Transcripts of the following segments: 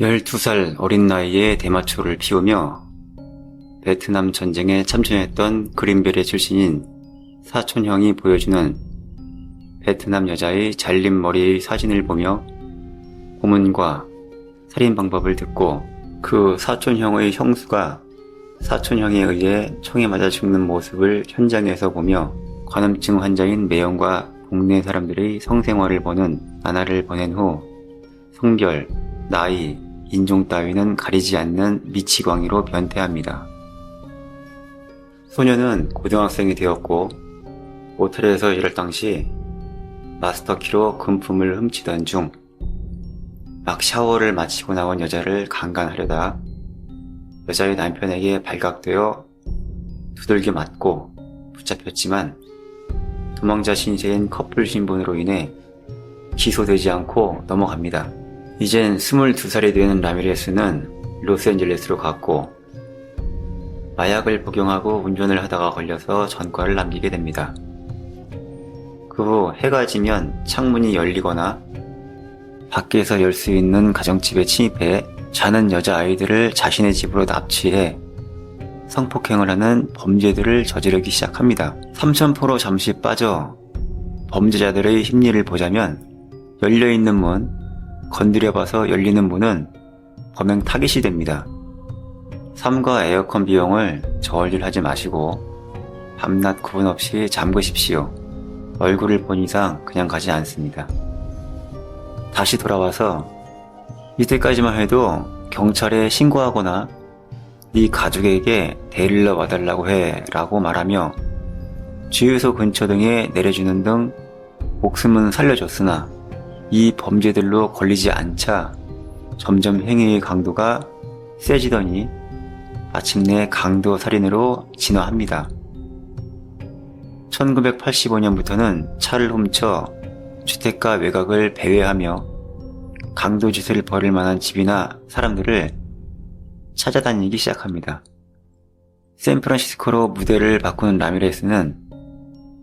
12살 어린 나이에 대마초를 피우며 베트남 전쟁에 참전했던 그린벨의 출신인 사촌형이 보여주는 베트남 여자의 잘린 머리의 사진을 보며 고문과 살인 방법을 듣고 그 사촌형의 형수가 사촌형에 의해 총에 맞아 죽는 모습을 현장에서 보며 관음증 환자인 매형과 동네 사람들의 성생활을 보는 나날을 보낸 후 성별, 나이, 인종 따위는 가리지 않는 미치광이로 변태합니다. 소녀는 고등학생이 되었고 모텔에서 일할 당시 마스터키로 금품을 훔치던 중 막 샤워를 마치고 나온 여자를 강간하려다 여자의 남편에게 발각되어 두들겨 맞고 붙잡혔지만 도망자 신세인 커플 신분으로 인해 기소되지 않고 넘어갑니다. 이젠 22살이 되는 라미레스는 로스앤젤레스로 갔고 마약을 복용하고 운전을 하다가 걸려서 전과를 남기게 됩니다. 그 후 해가 지면 창문이 열리거나 밖에서 열 수 있는 가정집에 침입해 자는 여자아이들을 자신의 집으로 납치해 성폭행을 하는 범죄들을 저지르기 시작합니다. 삼천포로 잠시 빠져 범죄자들의 심리를 보자면 열려있는 문, 건드려봐서 열리는 문은 범행 타깃이 됩니다. 삶과 에어컨 비용을 저울질하지 마시고 밤낮 구분 없이 잠그십시오. 얼굴을 본 이상 그냥 가지 않습니다. 다시 돌아와서 이때까지만 해도 경찰에 신고하거나 네 가족에게 데리러 와달라고 해 라고 말하며 주유소 근처 등에 내려주는 등 목숨은 살려줬으나 이 범죄들로 걸리지 않자 점점 행위의 강도가 세지더니 마침내 강도 살인으로 진화합니다. 1985년부터는 차를 훔쳐 주택가 외곽을 배회하며 강도 짓을 벌일 만한 집이나 사람들을 찾아다니기 시작합니다. 샌프란시스코로 무대를 바꾸는 라미레스는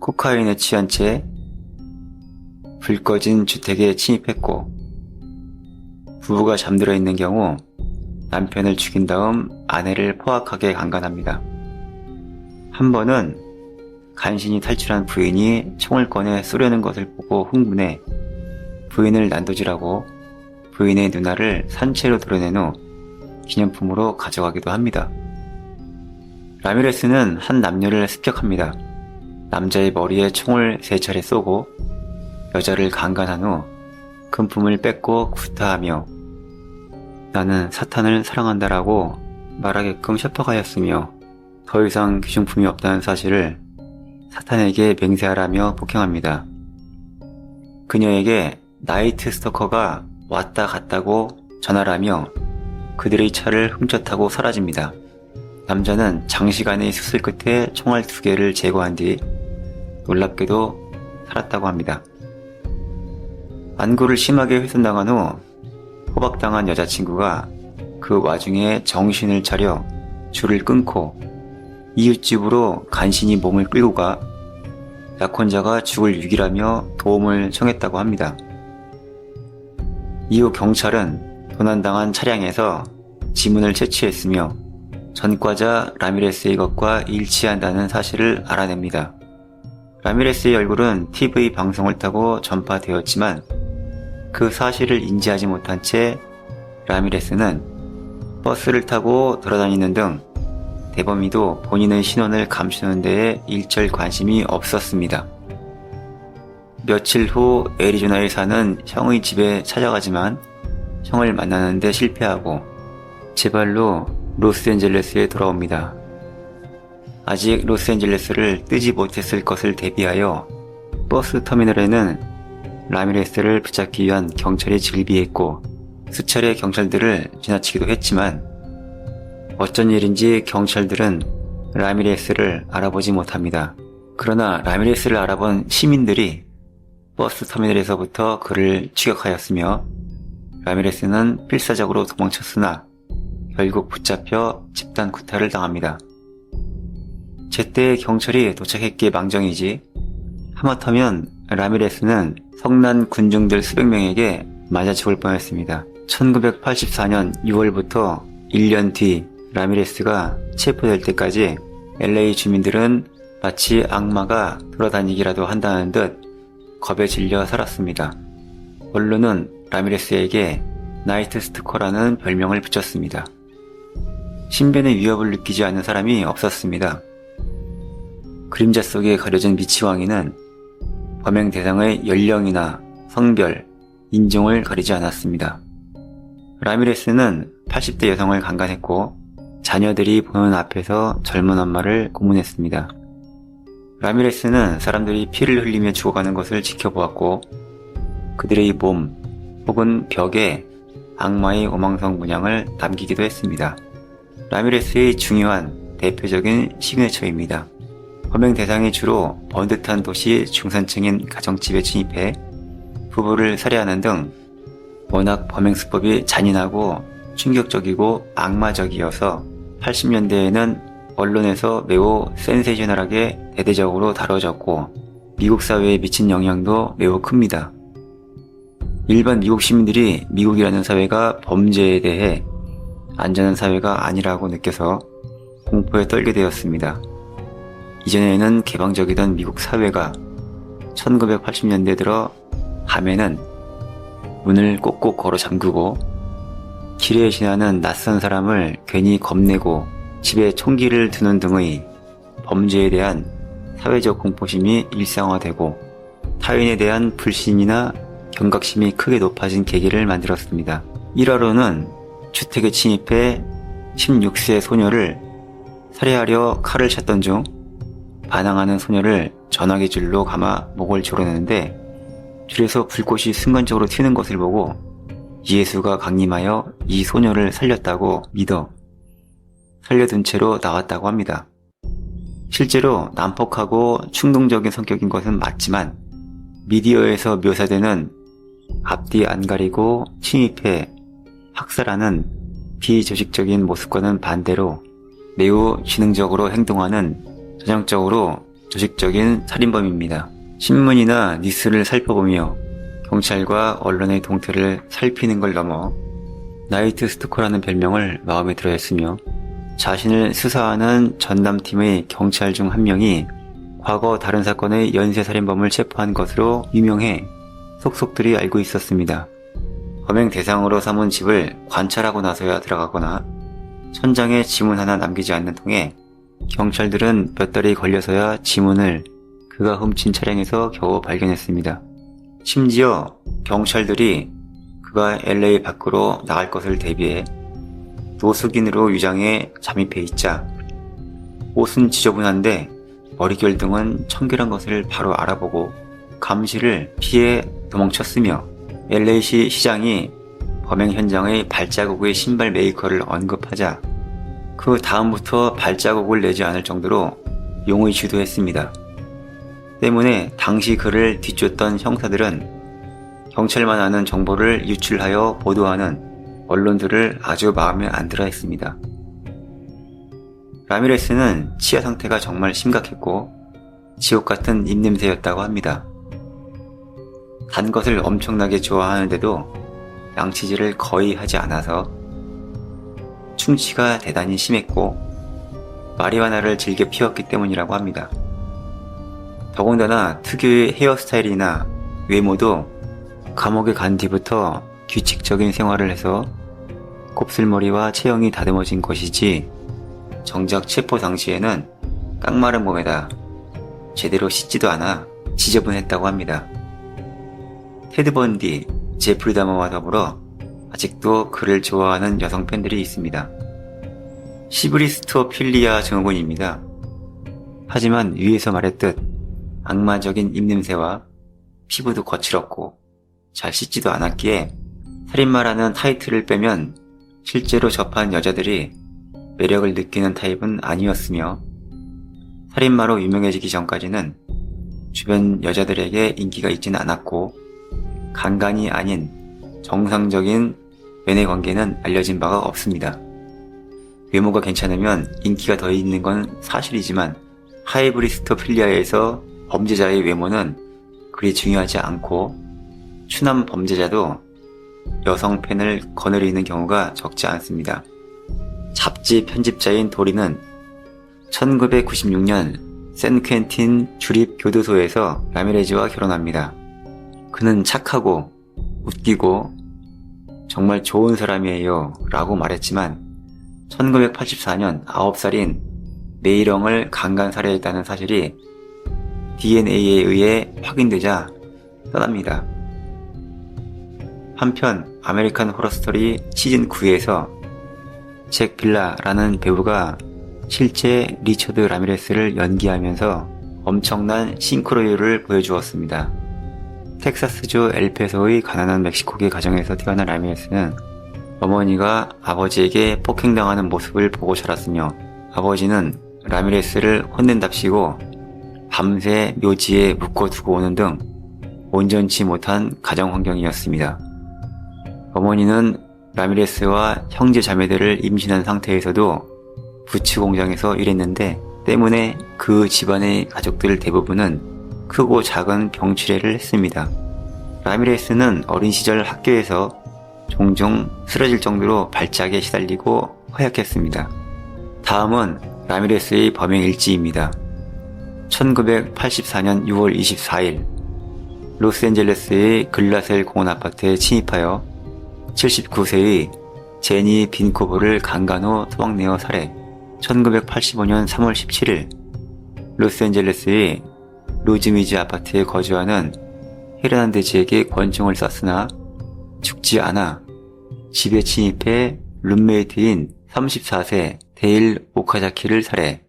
코카인에 취한 채 불 꺼진 주택에 침입했고 부부가 잠들어 있는 경우 남편을 죽인 다음 아내를 포악하게 강간합니다. 한 번은 간신히 탈출한 부인이 총을 꺼내 쏘려는 것을 보고 흥분해 부인을 난도질하고 부인의 누나를 산채로 드러낸 후 기념품으로 가져가기도 합니다. 라미레스는 한 남녀를 습격합니다. 남자의 머리에 총을 세 차례 쏘고 여자를 강간한 후 금품을 뺏고 구타하며 나는 사탄을 사랑한다라고 말하게끔 협박하였으며 더 이상 귀중품이 없다는 사실을 사탄에게 맹세하라며 폭행합니다. 그녀에게 나이트 스토커가 왔다 갔다고 전화라며 그들의 차를 훔쳐 타고 사라집니다. 남자는 장시간의 수술 끝에 총알 두 개를 제거한 뒤 놀랍게도 살았다고 합니다. 안구를 심하게 훼손당한 후 호박당한 여자친구가 그 와중에 정신을 차려 줄을 끊고 이웃집으로 간신히 몸을 끌고 가 약혼자가 죽을 유기라며 도움을 청했다고 합니다. 이후 경찰은 도난당한 차량에서 지문을 채취했으며 전과자 라미레스의 것과 일치한다는 사실을 알아냅니다. 라미레스의 얼굴은 TV 방송을 타고 전파되었지만 그 사실을 인지하지 못한 채 라미레스는 버스를 타고 돌아다니는 등 대범이도 본인의 신원을 감추는 데에 일절 관심이 없었습니다. 며칠 후 애리조나에 사는 형의 집에 찾아가지만 형을 만나는데 실패하고 제 발로 로스앤젤레스에 돌아옵니다. 아직 로스앤젤레스를 뜨지 못했을 것을 대비하여 버스 터미널에는 라미레스를 붙잡기 위한 경찰이 즐비했고 수차례 경찰들을 지나치기도 했지만 어쩐 일인지 경찰들은 라미레스를 알아보지 못합니다. 그러나 라미레스를 알아본 시민들이 버스 터미널에서부터 그를 추격하였으며 라미레스는 필사적으로 도망쳤으나 결국 붙잡혀 집단 구타를 당합니다. 제때 경찰이 도착했기에 망정이지 하마터면 라미레스는 성난 군중들 수백 명에게 맞아 죽을 뻔했습니다. 1984년 6월부터 1년 뒤 라미레스가 체포될 때까지 LA 주민들은 마치 악마가 돌아다니기라도 한다는 듯 겁에 질려 살았습니다. 언론은 라미레스에게 나이트 스티커라는 별명을 붙였습니다. 신변의 위협을 느끼지 않는 사람이 없었습니다. 그림자 속에 가려진 미치왕이는 범행 대상의 연령이나 성별, 인종을 가리지 않았습니다. 라미레스는 80대 여성을 강간했고 자녀들이 보는 앞에서 젊은 엄마를 고문했습니다. 라미레스는 사람들이 피를 흘리며 죽어가는 것을 지켜보았고 그들의 몸 혹은 벽에 악마의 오망성 문양을 남기기도 했습니다. 라미레스의 중요한 대표적인 시그네처입니다. 범행 대상이 주로 번듯한 도시 중산층인 가정집에 진입해 부부를 살해하는 등 워낙 범행 수법이 잔인하고 충격적이고 악마적이어서 80년대에는 언론에서 매우 센세이셔널하게 대대적으로 다뤄졌고 미국 사회에 미친 영향도 매우 큽니다. 일반 미국 시민들이 미국이라는 사회가 범죄에 대해 안전한 사회가 아니라고 느껴서 공포에 떨게 되었습니다. 이전에는 개방적이던 미국 사회가 1980년대 들어 밤에는 문을 꼭꼭 걸어 잠그고 길에 지나는 낯선 사람을 괜히 겁내고 집에 총기를 두는 등의 범죄에 대한 사회적 공포심이 일상화되고 타인에 대한 불신이나 경각심이 크게 높아진 계기를 만들었습니다. 1화로는 주택에 침입해 16세 소녀를 살해하려 칼을 찾던 중 반항하는 소녀를 전화기 줄로 감아 목을 조르는데 줄에서 불꽃이 순간적으로 튀는 것을 보고 예수가 강림하여 이 소녀를 살렸다고 믿어 살려둔 채로 나왔다고 합니다. 실제로 난폭하고 충동적인 성격인 것은 맞지만 미디어에서 묘사되는 앞뒤 안 가리고 침입해 학살하는 비조직적인 모습과는 반대로 매우 지능적으로 행동하는 전형적으로 조직적인 살인범입니다. 신문이나 뉴스를 살펴보며 경찰과 언론의 동태를 살피는 걸 넘어 나이트 스토커라는 별명을 마음에 들어 했으며 자신을 수사하는 전담팀의 경찰 중 한 명이 과거 다른 사건의 연쇄살인범을 체포한 것으로 유명해 속속들이 알고 있었습니다. 범행 대상으로 삼은 집을 관찰하고 나서야 들어가거나 천장에 지문 하나 남기지 않는 통에 경찰들은 몇 달이 걸려서야 지문을 그가 훔친 차량에서 겨우 발견했습니다. 심지어 경찰들이 그가 LA 밖으로 나갈 것을 대비해 노숙인으로 위장해 잠입해 있자 옷은 지저분한데 머리결 등은 청결한 것을 바로 알아보고 감시를 피해 도망쳤으며 LA시 시장이 범행 현장의 발자국의 신발 메이커를 언급하자 그 다음부터 발자국을 내지 않을 정도로 용의 주도했습니다. 때문에 당시 그를 뒤쫓던 형사들은 경찰만 아는 정보를 유출하여 보도하는 언론들을 아주 마음에 안 들어 했습니다. 라미레스는 치아 상태가 정말 심각했고 지옥 같은 입냄새였다고 합니다. 단 것을 엄청나게 좋아하는데도 양치질을 거의 하지 않아서 충치가 대단히 심했고 마리화나를 즐겨 피웠기 때문이라고 합니다. 더군다나 특유의 헤어스타일이나 외모도 감옥에 간 뒤부터 규칙적인 생활을 해서 곱슬머리와 체형이 다듬어진 것이지 정작 체포 당시에는 깡마른 몸에다 제대로 씻지도 않아 지저분했다고 합니다. 테드 번디, 제프리 다머와 더불어 아직도 그를 좋아하는 여성 팬들이 있습니다. 시브리스토필리아 증후군입니다. 하지만 위에서 말했듯 악마적인 입냄새와 피부도 거칠었고 잘 씻지도 않았기에 살인마라는 타이틀을 빼면 실제로 접한 여자들이 매력을 느끼는 타입은 아니었으며 살인마로 유명해지기 전까지는 주변 여자들에게 인기가 있지는 않았고 간간이 아닌 정상적인 연애 관계는 알려진 바가 없습니다. 외모가 괜찮으면 인기가 더 있는 건 사실이지만 하이브리스토필리아에서 범죄자의 외모는 그리 중요하지 않고 추남 범죄자도 여성 팬을 거느리는 경우가 적지 않습니다. 잡지 편집자인 도리는 1996년 샌퀸틴 주립 교도소에서 라미레즈와 결혼합니다. 그는 착하고 웃기고 정말 좋은 사람이에요 라고 말했지만 1984년 9살인 네이렁을 강간 살해했다는 사실이 DNA에 의해 확인되자 떠납니다. 한편 아메리칸 호러스토리 시즌 9에서 잭 빌라라는 배우가 실제 리처드 라미레스를 연기하면서 엄청난 싱크로율을 보여주었습니다. 텍사스주 엘페소의 가난한 멕시코계 가정에서 태어난 라미레스는 어머니가 아버지에게 폭행당하는 모습을 보고 자랐으며 아버지는 라미레스를 혼낸답시고 밤새 묘지에 묶어두고 오는 등 온전치 못한 가정 환경이었습니다. 어머니는 라미레스와 형제 자매들을 임신한 상태에서도 부츠 공장에서 일했는데 때문에 그 집안의 가족들 대부분은 크고 작은 병치레를 했습니다. 라미레스는 어린 시절 학교에서 종종 쓰러질 정도로 발작에 시달리고 허약했습니다. 다음은 라미레스의 범행 일지입니다. 1984년 6월 24일 로스앤젤레스의 글라셀 공원 아파트에 침입하여 79세의 제니 빈코브를 강간 후 토막내어 살해 1985년 3월 17일 로스앤젤레스의 로즈미즈 아파트에 거주하는 헤르난데즈에게 권총을 쐈으나 죽지 않아 집에 침입해 룸메이트인 34세 데일 오카자키를 살해.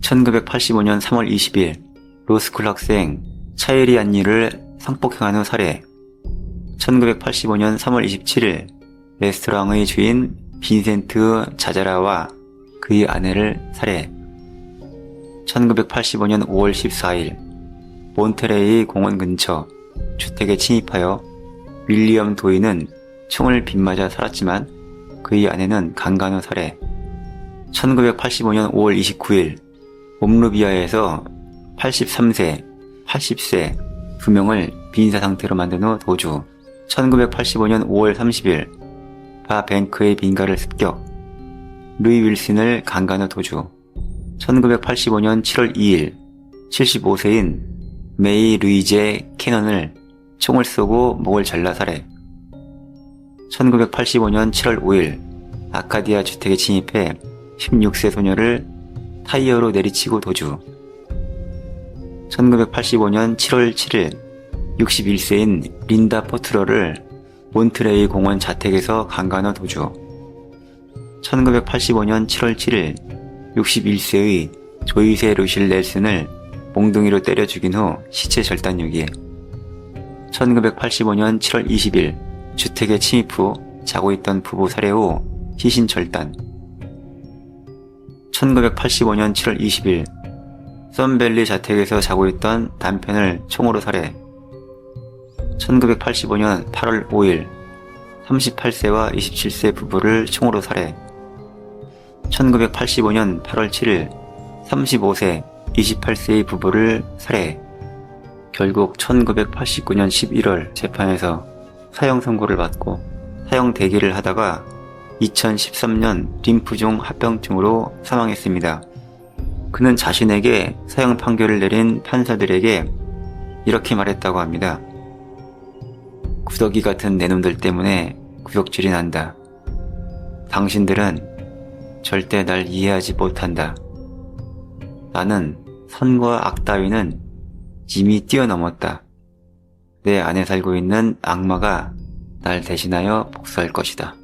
1985년 3월 20일 로스쿨 학생 차이리 안니를 성폭행한 후 살해. 1985년 3월 27일 레스토랑의 주인 빈센트 자자라와 그의 아내를 살해. 1985년 5월 14일 몬테레이 공원 근처 주택에 침입하여 윌리엄 도이는 총을 빗맞아 살았지만 그의 아내는 강간 후 살해 1985년 5월 29일 옴루비아에서 83세, 80세 두 명을 빈사 상태로 만든 후 도주 1985년 5월 30일 바 뱅크의 빈가를 습격 루이 윌슨을 강간 후 도주 1985년 7월 2일 75세인 메이 루이제 캐넌을 총을 쏘고 목을 잘라 살해. 1985년 7월 5일 아카디아 주택에 침입해 16세 소녀를 타이어로 내리치고 도주. 1985년 7월 7일 61세인 린다 포트러를 몬트레이 공원 자택에서 강간 후 도주. 1985년 7월 7일 61세의 조이세 루실 넬슨을 몽둥이로 때려 죽인 후 시체 절단 유기 1985년 7월 20일 주택에 침입 후 자고 있던 부부 살해 후 시신 절단. 1985년 7월 20일 썬밸리 자택에서 자고 있던 남편을 총으로 살해. 1985년 8월 5일 38세와 27세 부부를 총으로 살해. 1985년 8월 7일 35세 28세의 부부를 살해 결국 1989년 11월 재판에서 사형 선고를 받고 사형 대기를 하다가 2013년 림프종 합병증으로 사망했습니다. 그는 자신에게 사형 판결을 내린 판사들에게 이렇게 말했다고 합니다. 구더기 같은 내놈들 때문에 구역질이 난다. 당신들은 절대 날 이해하지 못한다. 나는 선과 악 따위는 이미 뛰어넘었다. 내 안에 살고 있는 악마가 날 대신하여 복수할 것이다.